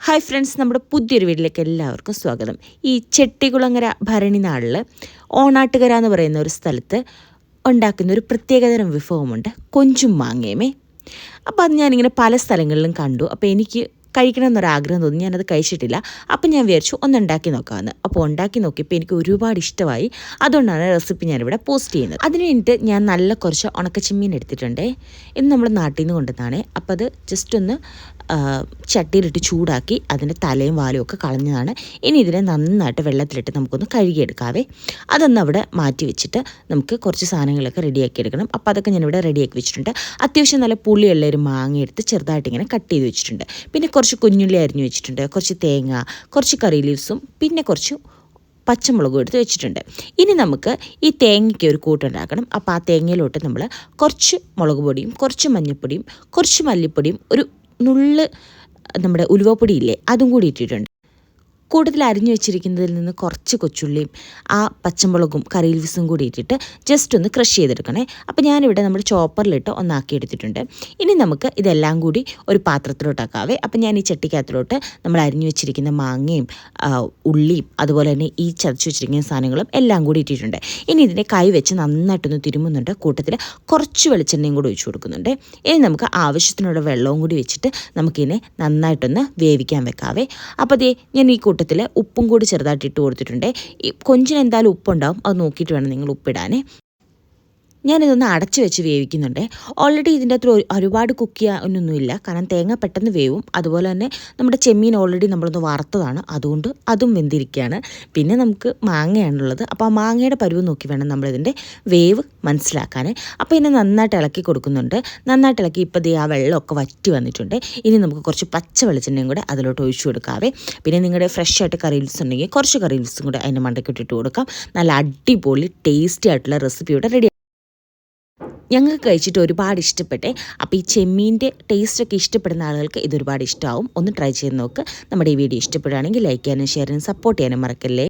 Hi friends നമ്മുടെ പുതിയൊരു വീട്ടിലേക്ക് എല്ലാവർക്കും സ്വാഗതം. ഈ ചെട്ടികുളങ്ങര ഭരണി നാളിൽ ഓണാട്ടുകര എന്ന് പറയുന്ന ഒരു സ്ഥലത്ത് ഉണ്ടാക്കുന്ന ഒരു പ്രത്യേകതരം വിഭവമുണ്ട് കൊഞ്ചും മാങ്ങയുമേ. അപ്പോൾ അത് ഞാനിങ്ങനെ പല സ്ഥലങ്ങളിലും കണ്ടു. അപ്പോൾ എനിക്ക് കഴിക്കണം എന്നൊരാഗ്രഹം തോന്നി. ഞാനത് കഴിച്ചിട്ടില്ല. അപ്പം ഞാൻ വിചാരിച്ചു ഒന്ന് ഉണ്ടാക്കി നോക്കാമെന്ന് അപ്പോൾ ഉണ്ടാക്കി നോക്കിയപ്പോൾ എനിക്ക് ഒരുപാട് ഇഷ്ടമായി. അതുകൊണ്ടാണ് റെസിപ്പി ഞാനിവിടെ പോസ്റ്റ് ചെയ്യുന്നത്. അതിന് വേണ്ടിയിട്ട് ഞാൻ നല്ല കുറച്ച് ഉണക്കച്ചിമ്മീൻ എടുത്തിട്ടുണ്ട്. ഇന്ന് നമ്മൾ നാട്ടിൽ നിന്ന് കൊണ്ടുവന്നാണേ അപ്പോൾ അത് ജസ്റ്റ് ഒന്ന് ചട്ടിയിലിട്ട് ചൂടാക്കി അതിന്റെ തലയും വാലും ഒക്കെ കളഞ്ഞതാണ്. ഇനി ഇതിനെ നന്നായിട്ട് വെള്ളത്തിലിട്ട് നമുക്കൊന്ന് കഴുകിയെടുക്കാവേ. അതൊന്ന് അവിടെ മാറ്റി വെച്ചിട്ട് നമുക്ക് കുറച്ച് സാധനങ്ങളൊക്കെ റെഡിയാക്കി എടുക്കണം. അപ്പോൾ അതൊക്കെ ഞാനിവിടെ റെഡിയാക്കി വെച്ചിട്ടുണ്ട്. അത്യാവശ്യം നല്ല പുളിയുള്ള ഒരു മാങ്ങ എടുത്ത് ചെറുതായിട്ട് ഇങ്ങനെ കട്ട് ചെയ്ത് വെച്ചിട്ടുണ്ട്. പിന്നെ കുറച്ച് കുഞ്ഞുള്ളി അരിഞ്ഞു വെച്ചിട്ടുണ്ട് കുറച്ച് തേങ്ങ കുറച്ച് കറി ലീവ്സും പിന്നെ കുറച്ച് പച്ചമുളകും എടുത്ത് വെച്ചിട്ടുണ്ട്. ഇനി നമുക്ക് ഈ തേങ്ങയ്ക്ക് ഒരു കൂട്ടുണ്ടാക്കണം അപ്പോൾ ആ തേങ്ങയിലോട്ട് നമ്മൾ കുറച്ച് മുളക് പൊടിയും കുറച്ച് മഞ്ഞൾപ്പൊടിയും കുറച്ച് മല്ലിപ്പൊടിയും ഒരു നുള്ള് നമ്മുടെ ഉലുവപ്പൊടിയില്ലേ അതും കൂടി ഇട്ടിട്ടുണ്ട്. കൂടുതൽ അരിഞ്ഞു വെച്ചിരിക്കുന്നതിൽ നിന്ന് കുറച്ച് കൊച്ചുള്ളിയും ആ പച്ചമുളകും കറി ലീവ്സും കൂടി ഇട്ടിട്ട് ജസ്റ്റ് ഒന്ന് ക്രഷ് ചെയ്തെടുക്കണേ. അപ്പോൾ ഞാനിവിടെ നമ്മൾ ചോപ്പറിലിട്ട് ഒന്നാക്കി എടുത്തിട്ടുണ്ട്. ഇനി നമുക്ക് ഇതെല്ലാം കൂടി ഒരു പാത്രത്തിലോട്ടാക്കാവേ അപ്പോൾ ഞാൻ ഈ ചട്ടിക്കകത്തിലോട്ട് നമ്മൾ അരിഞ്ഞു വെച്ചിരിക്കുന്ന മാങ്ങയും ഉള്ളിയും അതുപോലെ തന്നെ ഈ ചതച്ചു വെച്ചിരിക്കുന്ന സാധനങ്ങളും എല്ലാം കൂടി ഇട്ടിട്ടുണ്ട്. ഇനി ഇതിനെ കൈ വെച്ച് നന്നായിട്ടൊന്ന് തിരുമുന്നുണ്ട്. കൂട്ടത്തിൽ കുറച്ച് വെളിച്ചെണ്ണയും കൂടി ഒഴിച്ചു കൊടുക്കുന്നുണ്ട്. ഇനി നമുക്ക് ആവശ്യത്തിനുള്ള വെള്ളവും കൂടി വെച്ചിട്ട് നമുക്കിതിനെ നന്നായിട്ടൊന്ന് വേവിക്കാൻ വെക്കാവേ. അപ്പോൾ അതേ ഞാൻ ഈ കൂട്ടത്തിൽ ഉപ്പും കൂടി ചെറുതായിട്ട് ഇട്ട് കൊടുത്തിട്ടുണ്ട്. കൊഞ്ചിന് എന്തായാലും ഉപ്പുണ്ടാവും. അത് നോക്കിയിട്ട് വേണം നിങ്ങൾ ഉപ്പിടാനേ. ഞാനിതൊന്ന് അടച്ചു വെച്ച് വേവിക്കുന്നുണ്ട്. ഓൾറെഡി ഇതിന്റെ അത്ര ഒരുപാട് കുക്ക് ചെയ്യാനൊന്നുമില്ല. കാരണം തേങ്ങ പെട്ടെന്ന് വേവും. അതുപോലെ തന്നെ നമ്മുടെ ചെമ്മീൻ ഓൾറെഡി നമ്മളൊന്ന് വറുത്തതാണ്. അതുകൊണ്ട് അതും വെന്തിരിക്കുകയാണ്. പിന്നെ നമുക്ക് മാങ്ങയാണുള്ളത് അപ്പോൾ ആ മാങ്ങയുടെ പരുവ് നോക്കി വേണം നമ്മളിതിന്റെ വേവ് മനസ്സിലാക്കാൻ. അപ്പോൾ ഇതിനെ നന്നായിട്ട് ഇളക്കി കൊടുക്കുന്നുണ്ട്. നന്നായിട്ട് ഇളക്കി ഇപ്പോൾ ദേ ആ വെള്ളമൊക്കെ വറ്റി വന്നിട്ടുണ്ട്. ഇനി നമുക്ക് കുറച്ച് പച്ച വെളിച്ചെണ്ണയും കൂടെ അതിലോട്ട് ഒഴിച്ചു കൊടുക്കാവേ. പിന്നെ നിങ്ങളുടെ ഫ്രഷ് ആയിട്ട് കറി ലീവ്സ് ഉണ്ടെങ്കിൽ കുറച്ച് കറി ലീവ്സും കൂടെ അതിന്റെ മണ്ടയ്ക്ക് ഇട്ടിട്ട് കൊടുക്കാം. നല്ല അടിപൊളി ടേസ്റ്റി ആയിട്ടുള്ള റെസിപ്പി ഇവിടെ റെഡി ഞങ്ങൾക്ക് കഴിച്ചിട്ട് ഒരുപാട് ഇഷ്ടപ്പെട്ടെ. അപ്പോൾ ഈ ചെമ്മീന്റെ ടേസ്റ്റൊക്കെ ഇഷ്ടപ്പെടുന്ന ആളുകൾക്ക് ഇതൊരുപാട് ഇഷ്ടമാവും. ഒന്ന് ട്രൈ ചെയ്ത് നോക്ക്. നമ്മുടെ ഈ വീഡിയോ ഇഷ്ടപ്പെടുകയാണെങ്കിൽ ലൈക്ക് ചെയ്യാനും ഷെയർ ചെയ്യാനും സപ്പോർട്ട് ചെയ്യാനും മറക്കല്ലേ?